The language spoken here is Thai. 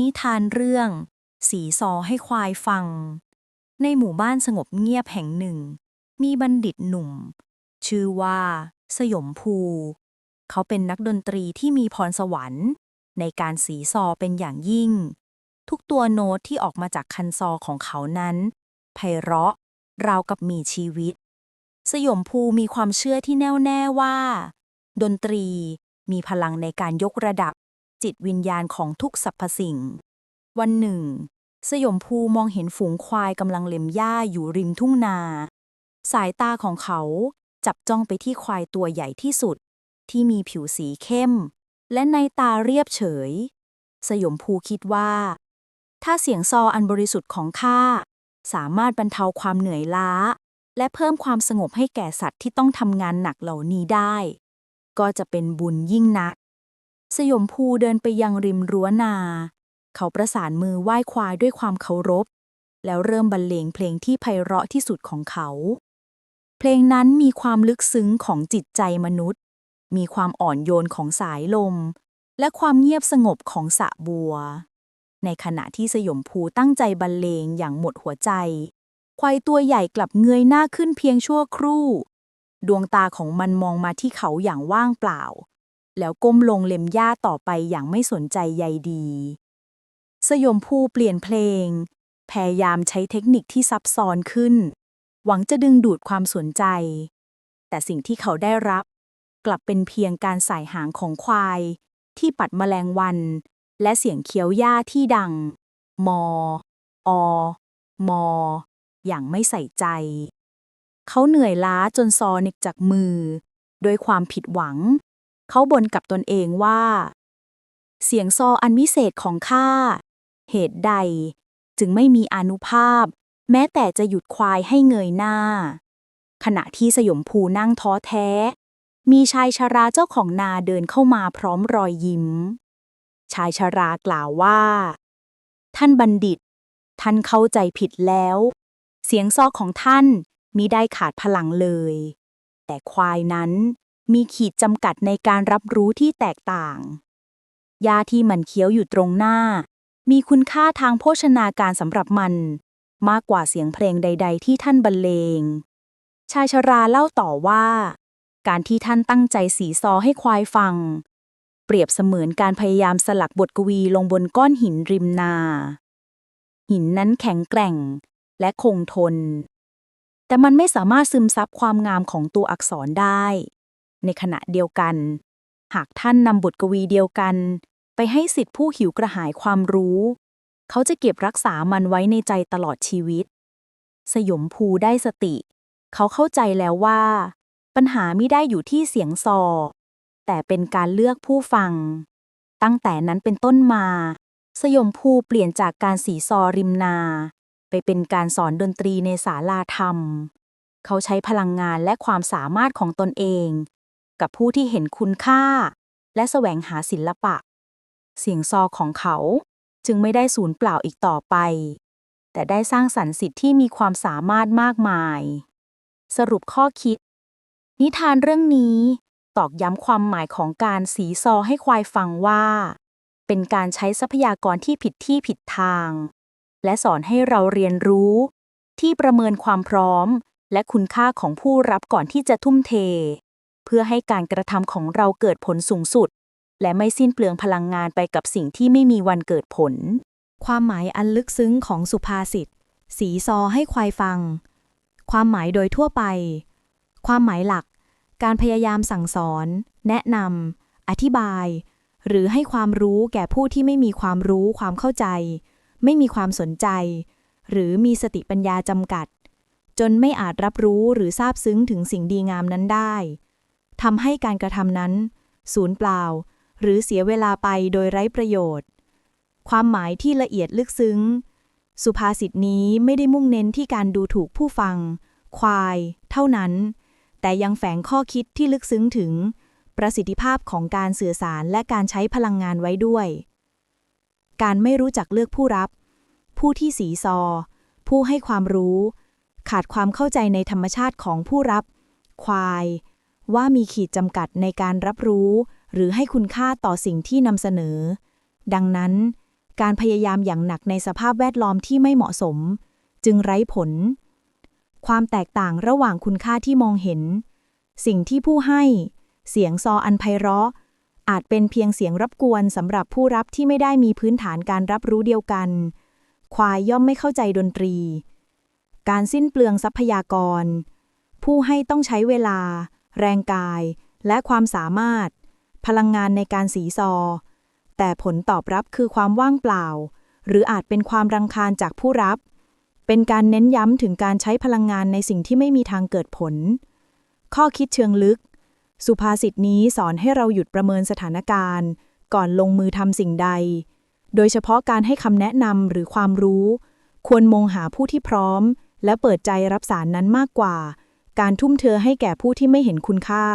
นิทานเรื่อง สีซอให้ควายฟัง ในหมู่บ้านสงบเงียบแห่งหนึ่ง มีบัณฑิตหนุ่ม ชื่อว่า สยมภู เขาเป็นนักดนตรีที่มีพรสวรรค์ ในการสีซอเป็นอย่างยิ่ง ทุกตัวโน้ตที่ออกมาจากคันซอของเขานั้นไพเราะราวกับมีชีวิต สยมภูมีความเชื่อที่แน่วแน่ว่า ดนตรีมีพลังในการยกระดับ จิตวิญญาณของทุกสรรพสิ่ง วันหนึ่ง สยมภูมองเห็นฝูงควายกำลังเล็มหญ้าอยู่ริมทุ่งนา สายตาของเขาจับจ้องไปที่ควายตัวใหญ่ที่สุด ที่มีผิวสีเข้ม และในตาเรียบเฉย สยมภูคิดว่า ถ้าเสียงซออันบริสุทธิ์ของข้าสามารถบรรเทาความเหนื่อยล้า และเพิ่มความสงบให้แก่สัตว์ที่ต้องทำงานหนักเหล่านี้ได้ ก็จะเป็นบุญยิ่งนัก สยมภูเดินไปยังริมรั้วนา เขาประสานมือไหว้ควายด้วยความเคารพ แล้วเริ่มบรรเลงเพลงที่ไพเราะที่สุดของเขา เพลงนั้นมีความลึกซึ้งของจิตใจมนุษย์ มีความอ่อนโยนของสายลม และความเงียบสงบของสะบัว ในขณะที่สยมภูตั้งใจบรรเลงอย่างหมดหัวใจ ควายตัวใหญ่กลับเงยหน้าขึ้นเพียงชั่วครู่ ดวงตาของมันมองมาที่เขาอย่างว่างเปล่า แล้วก้มลงเล็มหญ้าต่อไปอย่างไม่สนใจใยดี สยมภูเปลี่ยนเพลง พยายามใช้เทคนิคที่ซับซ้อนขึ้น หวังจะดึงดูดความสนใจ แต่สิ่งที่เขาได้รับ กลับเป็นเพียงการสายหางของควาย ที่ปัดแมลงวัน และเสียงเคี้ยวหญ้าที่ดัง มอ อมอ อย่างไม่ใส่ใจ เขาเหนื่อยล้าจนซอนิกจากมือ โดยความผิดหวัง เขาบ่นกับตนเองว่า เสียงซออันวิเศษของข้า เหตุใด จึงไม่มีอนุภาพ แม้แต่จะหยุดควายให้เงยหน้า ขณะที่สยมภูนั่งท้อแท้ มีชายชราเจ้าของนาเดินเข้ามาพร้อมรอยยิ้ม ชายชรากล่าวว่า ท่านบัณฑิต ท่านเข้าใจผิดแล้ว เสียงซอของท่านมิได้ขาดพลังเลย แต่ควายนั้น มีขีดจำกัดในการรับรู้ที่แตกต่างยาที่มันเคี้ยวอยู่ตรงหน้า มีคุณค่าทางโภชนาการสำหรับมัน มากกว่าเสียงเพลงใด ๆ ที่ท่านบรรเลง ชายชราเล่าต่อว่า การที่ท่านตั้งใจสีซอให้ควายฟัง เปรียบเสมือนการพยายามสลักบทกวีลงบนก้อนหินริมนา หินนั้นแข็งแกร่งและคงทน แต่มันไม่สามารถซึมซับความงามของตัวอักษรได้ ในขณะเดียวกัน หากท่านนำบทกวีเดียวกัน ไปให้สิทธิผู้หิวกระหายความรู้ เขาจะเก็บรักษามันไว้ในใจตลอดชีวิต สยมภูได้สติ เขาเข้าใจแล้วว่า ปัญหาไม่ได้อยู่ที่เสียงซอ แต่เป็นการเลือกผู้ฟัง ตั้งแต่นั้นเป็นต้นมา สยมภูเปลี่ยนจากการสีซอริมนา ไปเป็นการสอนดนตรีในศาลาธรรมเขาใช้พลังงานและความสามารถของตนเอง กับผู้ที่เห็นคุณค่า และแสวงหาศิลปะ เสียงซอของเขาจึงไม่ได้สูญเปล่าอีกต่อไป แต่ได้สร้างสรรค์สิทธิ์ที่มีความสามารถมากมาย สรุปข้อคิด นิทานเรื่องนี้ตอกย้ำความหมายของการสีซอให้ควายฟังว่า เป็นการใช้ทรัพยากรที่ผิดที่ผิดทาง และสอนให้เราเรียนรู้ ที่ประเมินความพร้อม และคุณค่าของผู้รับก่อนที่จะทุ่มเท พื่อให้การกระทำของเราเกิดผลสูงสุด และไม่สิ้นเปลืองพลังงานไปกับสิ่งที่ไม่มีวันเกิดผล ความหมายอันลึกซึ้งของสุภาษิต สีซอให้ควายฟัง ความหมายโดยทั่วไป ความหมายหลัก การพยายามสั่งสอน แนะนำอธิบาย หรือให้ความรู้แก่ผู้ที่ไม่มีความรู้ความเข้าใจ ไม่มีความสนใจ หรือมีสติปัญญาจำกัดจนไม่อาจรับรู้หรือซาบซึ้งถึงสิ่งดีงามนั้นได้ ทำให้การกระทำนั้นสูญเปล่า หรือเสียเวลาไปโดยไร้ประโยชน์ ความหมายที่ละเอียดลึกซึ้ง สุภาษิตนี้ไม่ได้มุ่งเน้นที่การดูถูกผู้ฟัง ควาย เท่านั้น แต่ยังแฝงข้อคิดที่ลึกซึ้งถึง ประสิทธิภาพของการสื่อสารและการใช้พลังงานไว้ด้วย การไม่รู้จักเลือกผู้รับ ผู้ที่สีซอ ผู้ให้ความรู้ ขาดความเข้าใจในธรรมชาติของผู้รับ ควาย ว่ามีขีดจำกัดในการรับรู้ หรือให้คุณค่าต่อสิ่งที่นำเสนอ ดังนั้น การพยายามอย่างหนักในสภาพแวดล้อมที่ไม่เหมาะสม จึงไร้ผล ความแตกต่างระหว่างคุณค่าที่มองเห็น สิ่งที่ผู้ให้ เสียงซออันไพเราะ อาจเป็นเพียงเสียงรบกวนสำหรับผู้รับที่ไม่ได้มีพื้นฐานการรับรู้เดียวกัน ควายย่อมไม่เข้าใจดนตรี การสิ้นเปลืองทรัพยากร ผู้ให้ต้องใช้เวลา แรงกาย และความสามารถ พลังงานในการสีซอ แต่ผลตอบรับคือความว่างเปล่า หรืออาจเป็นความรังคาญจากผู้รับ เป็นการเน้นย้ำถึงการใช้พลังงานในสิ่งที่ไม่มีทางเกิดผล ข้อคิดเชิงลึก สุภาษิตนี้สอนให้เราหยุดประเมินสถานการณ์ ก่อนลงมือทำสิ่งใด โดยเฉพาะการให้คำแนะนำหรือความรู้ ควรมองหาผู้ที่พร้อม และเปิดใจรับสารนั้นมากกว่า การทุ่มเทให้แก่ผู้ที่ไม่เห็นคุณค่า